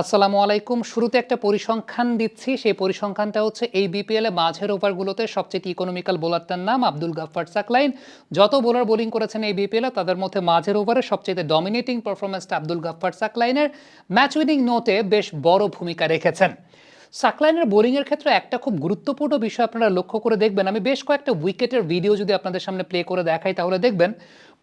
আসসালামু আলাইকুম। শুরুতে একটা পরিসংখ্যান দিচ্ছি। সেই পরিসংখ্যানটা হচ্ছে এই বিপিএল এ মাঝের ওভারগুলোতে সবচেয়ে ইকোনমিক্যাল বোলারটার নাম আব্দুল গাফফার সাকলাইন। যত বোলার বোলিং করেছেন এই বিপিএল তাদের মধ্যে মাঝের ওভারে সবচেয়ে ডমিনেটিং পারফরমেন্সটা আব্দুল গাফফার সাকলাইনের। ম্যাচ উইনিং নোটে বেশ বড় ভূমিকা রেখেছেন। সাকলাইনের বোলিংয়ের ক্ষেত্রে একটা খুব গুরুত্বপূর্ণ বিষয় আপনারা লক্ষ্য করে দেখবেন। আমি বেশ কয়েকটা উইকেটের ভিডিও যদি আপনাদের সামনে প্লে করে দেখাই, তাহলে দেখবেন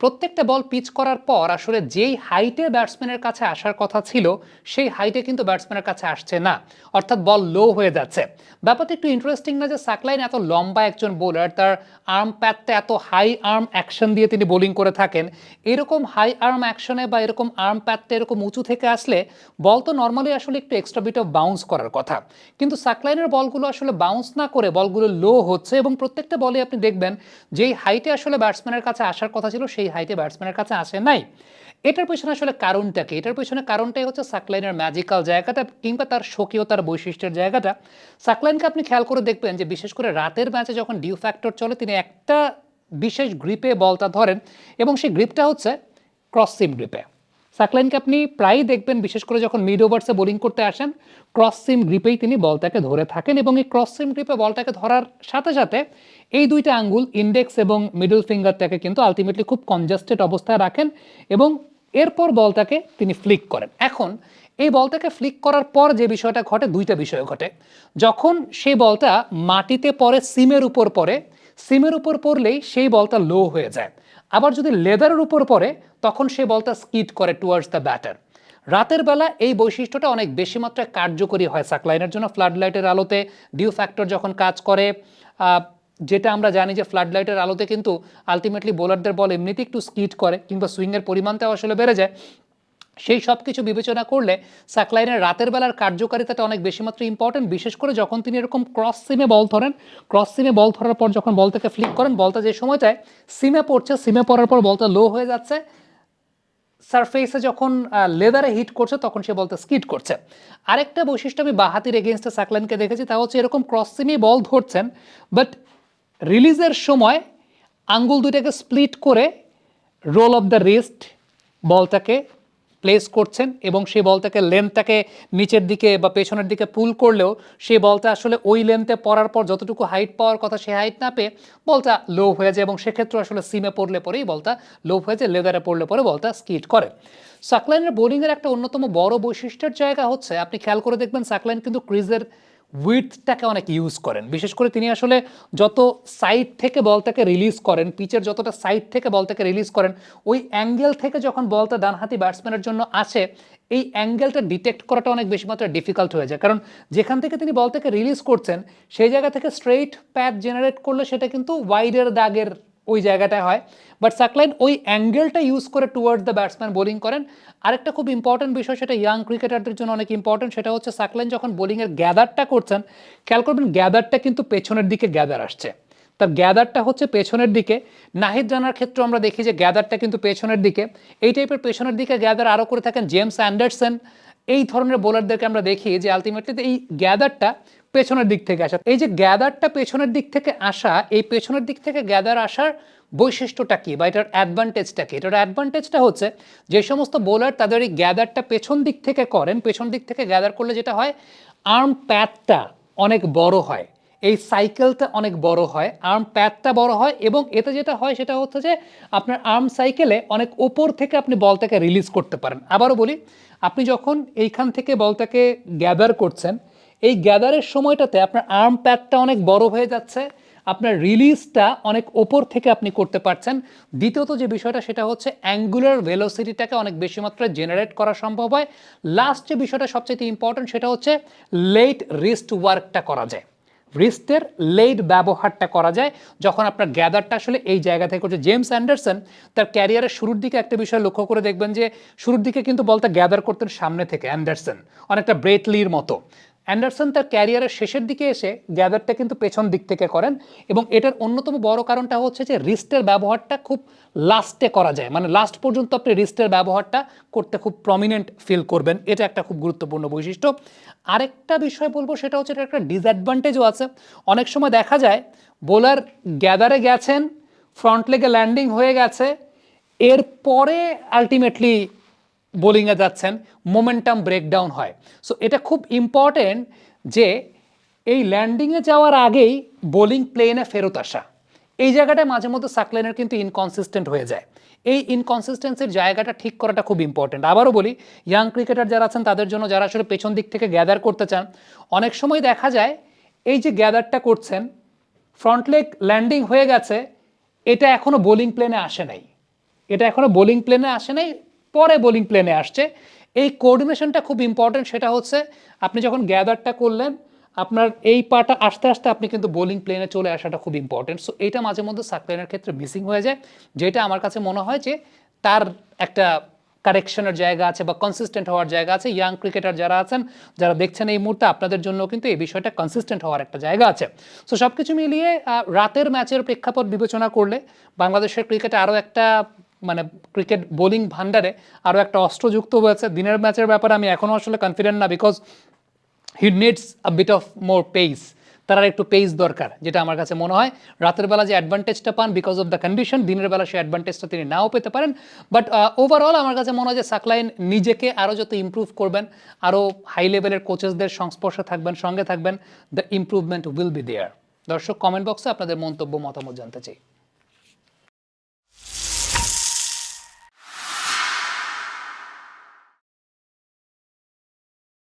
প্রত্যেকটা বল পিচ করার পর আসলে যেই হাইটে ব্যাটসম্যানের কাছে আসার কথা ছিল, সেই হাইটে কিন্তু ব্যাটসম্যানের কাছে আসছে না। অর্থাৎ বল লো হয়ে যাচ্ছে। ব্যাপারটা একটু ইন্টারেস্টিং না যে সাকলাইন এত লম্বা একজন বোলার তার আর্ম প্যাডটা এত হাই আর্ম অ্যাকশন দিয়ে তিনি বোলিং করে থাকেন। এরকম হাই আর্ম অ্যাকশনে বা এরকম আর্ম প্যাডটা এরকম উঁচু থেকে আসলে বল তো নর্মালি আসলে একটু এক্সট্রা বিট অফ বাউন্স করার কথা। কিন্তু সাকলাইনের বলগুলো আসলে বাউন্স না করে বলগুলো লো হচ্ছে এবং প্রত্যেকটা বলে আপনি দেখবেন, যেই হাইটে আসলে ব্যাটসম্যানের কাছে আসার কথা ছিল, সেই হাইটে ব্যাটসম্যানের কাছে আসে নাই। এটার পেছনে আসলে কারণটা কি? এটার পেছনে কারণটাই হচ্ছে সাকলাইনের ম্যাজিক্যাল জায়গাটা কিংবা তার স্বকীয়তার বৈশিষ্ট্যের জায়গাটা। সাকলাইনকে আপনি খেয়াল করে দেখবেন যে বিশেষ করে রাতের ম্যাচে যখন ডিউ ফ্যাক্টর চলে, তিনি একটা বিশেষ গ্রিপে বলটা ধরেন এবং সেই গ্রিপটা হচ্ছে ক্রস সিম গ্রিপে। সাকলাইনকে আপনি প্রায়ই দেখবেন, বিশেষ করে যখন মিড ওভার্সে বোলিং করতে আসেন, ক্রস সিম গ্রিপেই তিনি বলটাকে ধরে থাকেন এবং এই ক্রস সিম গ্রিপে বলটাকে ধরার সাথে সাথে এই দুইটা আঙ্গুল ইন্ডেক্স এবং মিডল ফিঙ্গারটাকে কিন্তু আলটিমেটলি খুব কনজাস্টেড অবস্থায় রাখেন এবং এরপর বলটাকে তিনি ফ্লিক করেন। এখন, এই বলটাকে ফ্লিক করার পর যে বিষয়টা ঘটে, দুইটা বিষয় ঘটে। যখন সেই বলটা মাটিতে পড়ে, সিমের উপর পড়ে সিমের উপর পড়লেই সেই বলটা লো হয়ে যায়। আবার যদি লেদারের উপর পড়ে, তখন সেই বলটা স্কিড করে টুয়ার্ডস দ্য ব্যাটার রাতের বেলা এই বৈশিষ্ট্যটা অনেক বেশি মাত্রায় কার্যকরী হয় সাকলাইনের জন্য। ফ্লাড লাইটের আলোতে ডিউ ফ্যাক্টর যখন কাজ করে যেটা আমরা জানি যে ফ্লাড লাইটের আলোতে কিন্তু আলটিমেটলি বোলারদের বল এমনিতেই একটু স্কিড করে, কিংবা সুইংয়ের পরিমাণটাও আসলে বেড়ে যায়। সেই সব কিছু বিবেচনা করলে সাকলাইনের রাতের বেলার কার্যকারিতাটা অনেক বেশি মাত্রা ইম্পর্টেন্ট বিশেষ করে যখন তিনি এরকম ক্রস সিমে বল ধরেন। ক্রস সিমে বল ধরার পর যখন বল থেকে ফ্লিক করেন বলটা যে সময়টায় সিমে পড়ছে সিমে পড়ার পর বলটা লো হয়ে যাচ্ছে। সারফেসে যখন লেদারে হিট করছে, তখন সে বলতে স্কিড করছে। আরেকটা বৈশিষ্ট্য আমি বাহাতির এগেনস্টে সাকলাইনকে দেখেছি, তা হচ্ছে এরকম ক্রস সিমে বল ধরছেন বাট রিলিজের সময় আঙ্গুল দুইটাকে স্প্লিট করে রোল অফ দ্য রিস্ট বলটাকে প্লেস করছেন এবং সেই বলটাকে লেন্থটাকে নিচের দিকে বা পেছনের দিকে পুল করলেও সেই বলটা আসলে ওই লেন্থে পড়ার পর যতটুকু হাইট পাওয়ার কথা সে হাইট না পেয়ে বলটা লো হয়ে যায় এবং সেক্ষেত্রে আসলে সিমে পড়লে পরেই বলটা লো হয়ে যায় লেদারে পড়লে পরে বলটা স্কিট করে। সাকলাইনের বোলিংয়ের একটা অন্যতম বড় বৈশিষ্ট্যের জায়গা হচ্ছে, আপনি খেয়াল করে দেখবেন সাকলাইন কিন্তু ক্রিজের উইথটাকে অনেক ইউজ করেন। বিশেষ করে তিনি আসলে যত সাইড থেকে বলটাকে রিলিজ করেন পিচের যতটা সাইড থেকে বলটাকে রিলিজ করেন, ওই অ্যাঙ্গেল থেকে যখন বলটা ডানহাতি ব্যাটসম্যানের জন্য আসে, এই অ্যাঙ্গেলটা ডিটেক্ট করাটা অনেক বেশি মাত্রায় ডিফিকাল্ট হয়ে যায়। কারণ যেখান থেকে তিনি বলটাকে রিলিজ করছেন, সেই জায়গা থেকে স্ট্রেইট প্যাথ জেনারেট করলে সেটা কিন্তু ওয়াইডের দাগের ওই জায়গাটায় হয়। বাট সাকলাইন ওই অ্যাঙ্গেলটা ইউজ করে টুয়ার্ড দ্য ব্যাটসম্যান বোলিং করেন। আরেকটা খুব ইম্পর্টেন্ট বিষয়, সেটা ইয়াং ক্রিকেটারদের জন্য অনেক ইম্পর্টেন্ট সেটা হচ্ছে সাকলাইন যখন বোলিংয়ের গ্যাদারটা করছেন, খেয়াল করবেন গ্যাদারটা কিন্তু পেছনের দিকে গ্যাদার আসছে। তার গ্যাদারটা হচ্ছে পেছনের দিকে। নাহিদ রানার ক্ষেত্রে আমরা দেখি যে গ্যাদারটা কিন্তু পেছনের দিকে। এই টাইপের পেছনের দিকে গ্যাদার আরও করে থাকেন জেমস অ্যান্ডারসন এই ধরনের বোলারদেরকে আমরা দেখি যে আলটিমেটলি এই গ্যাদারটা পেছনের দিক থেকে আসা। এই যে গ্যাদারটা পেছনের দিক থেকে আসা, এই পেছনের দিক থেকে গ্যাদার আসার বৈশিষ্ট্যটা কি বা এটার অ্যাডভান্টেজটা কি? এটার অ্যাডভান্টেজটা হচ্ছে যে সমস্ত বোলার তাদের এই গ্যাদারটা পেছন দিক থেকে করেন, পেছন দিক থেকে গ্যাদার করলে যেটা হয় আর্ম প্যাডটা অনেক বড় হয়, এই সাইকেলটা অনেক বড় হয় আর্ম প্যাডটা বড় হয় এবং এতে যেটা হয় সেটা হচ্ছে যে আপনার আর্ম সাইকেলে অনেক ওপর থেকে আপনি বলটাকে রিলিজ করতে পারেন। আবারও বলি, আপনি যখন এইখান থেকে বলটাকে গ্যাদার করছেন এই গ্যাদারের সময়টাতে আপনার আর্ম প্যাডটা অনেক বড় হয়ে যাচ্ছে, আপনার রিলিজটা অনেক ওপর থেকে আপনি করতে পারছেন। দ্বিতীয়ত যে বিষয়টা, সেটা হচ্ছে অ্যাঙ্গুলার ভেলোসিটিটাকে অনেক বেশি মাত্রায় জেনারেট করা সম্ভব হয়। লাস্ট যে বিষয়টা সবচেয়ে ইম্পর্টেন্ট, সেটা হচ্ছে লেট রিস্ট ওয়ার্কটা করা যায়। রিস্টের লেড ব্যবহারটা করা যায়, যখন আপনার গ্যাদারটা আসলে এই জায়গা থেকে করছে। জেমস অ্যান্ডারসন তার ক্যারিয়ারের শুরুর দিকে একটা বিষয় লক্ষ্য করে দেখবেন যে, শুরুর দিকে কিন্তু বলটা গ্যাদার করতেন সামনে থেকে অ্যান্ডারসন, অনেকটা ব্রেটলির মতো। অ্যান্ডারসন তার ক্যারিয়ারের শেষের দিকে এসে গ্যাদারটা কিন্তু পেছন দিক থেকে করেন এবং এটার অন্যতম বড় কারণটা হচ্ছে যে রিস্টের ব্যবহারটা খুব লাস্টে করা যায়। মানে লাস্ট পর্যন্ত আপনি রিস্টের ব্যবহারটা করতে খুব প্রমিনেন্ট ফিল করবেন। এটা একটা খুব গুরুত্বপূর্ণ বৈশিষ্ট্য। আরেকটা বিষয় বলব, সেটা হচ্ছে এটা একটা ডিসঅ্যাডভান্টেজও আছে। অনেক সময় দেখা যায়, বোলার গ্যাদারে গেছেন ফ্রন্ট লেগে ল্যান্ডিং হয়ে গেছে, এরপরে আলটিমেটলি বোলিংয়ে যাচ্ছেন মোমেন্টাম ব্রেকডাউন হয়। সো এটা খুব ইম্পর্টেন্ট যে এই ল্যান্ডিংয়ে যাওয়ার আগেই বোলিং প্লেনে ফেরত আসা। এই জায়গাটায় মাঝে মধ্যে সাকলেনের কিন্তু ইনকনসিস্টেন্ট হয়ে যায়। এই ইনকনসিস্টেন্সির জায়গাটা ঠিক করাটা খুব ইম্পর্টেন্ট আবারও বলি ইয়াং ক্রিকেটার যারা আছেন, তাদের জন্য যারা আসলে পেছন দিক থেকে গ্যাদার করতে চান, অনেক সময় দেখা যায় এই যে গ্যাদারটা করছেন ফ্রন্ট লেগ ল্যান্ডিং হয়ে গেছে, এটা এখনও বোলিং প্লেনে আসে নাই। এটা এখনও বোলিং প্লেনে আসে নাই পরে বোলিং প্লেনে আসছে। এই কোঅর্ডিনেশনটা খুব ইম্পর্টেন্ট সেটা হচ্ছে আপনি যখন গ্যাদারটা করলেন, আপনার এই পাটা আস্তে আস্তে আপনি কিন্তু বোলিং প্লেনে চলে আসাটা খুব ইম্পর্টেন্ট সো এটা মাঝে মধ্যে সাকলেনের ক্ষেত্রে মিসিং হয়ে যায়, যেটা আমার কাছে মনে হয় যে তার একটা কারেকশনের জায়গা আছে বা কনসিস্টেন্ট হওয়ার জায়গা আছে। ইয়াং ক্রিকেটার যারা আছেন, যারা দেখছেন এই মুহূর্তে, আপনাদের জন্য কিন্তু এই বিষয়টা কনসিস্টেন্ট হওয়ার একটা জায়গা আছে। সো সব কিছু মিলিয়ে রাতের ম্যাচের প্রেক্ষাপট বিবেচনা করলে, বাংলাদেশের ক্রিকেটে আরও একটা মানে ক্রিকেট বোলিং ভান্ডারে আরও একটা অস্ত্র যুক্ত হয়েছে। দিনের ম্যাচের ব্যাপারে আমি এখনও আসলে কনফিডেন্ট না because he needs a bit of more pace তার একটু পেস দরকার, যেটা আমার কাছে মনে হয়। রাতের বেলা যে অ্যাডভান্টেজটা পান বিকজ অফ দ্য কন্ডিশন দিনের বেলা সেই অ্যাডভান্টেজটা তিনি নাও পেতে পারেন। বাট ওভারঅল আমার কাছে মনে হয় যে সাকলাইন নিজেকে আরও যত ইমপ্রুভ করবেন আরও হাই লেভেলের কোচেসদের সংস্পর্শে থাকবেন, সঙ্গে থাকবেন the improvement will be there দর্শক কমেন্ট বক্সে আপনাদের মন্তব্য, মতামত জানতে চাই।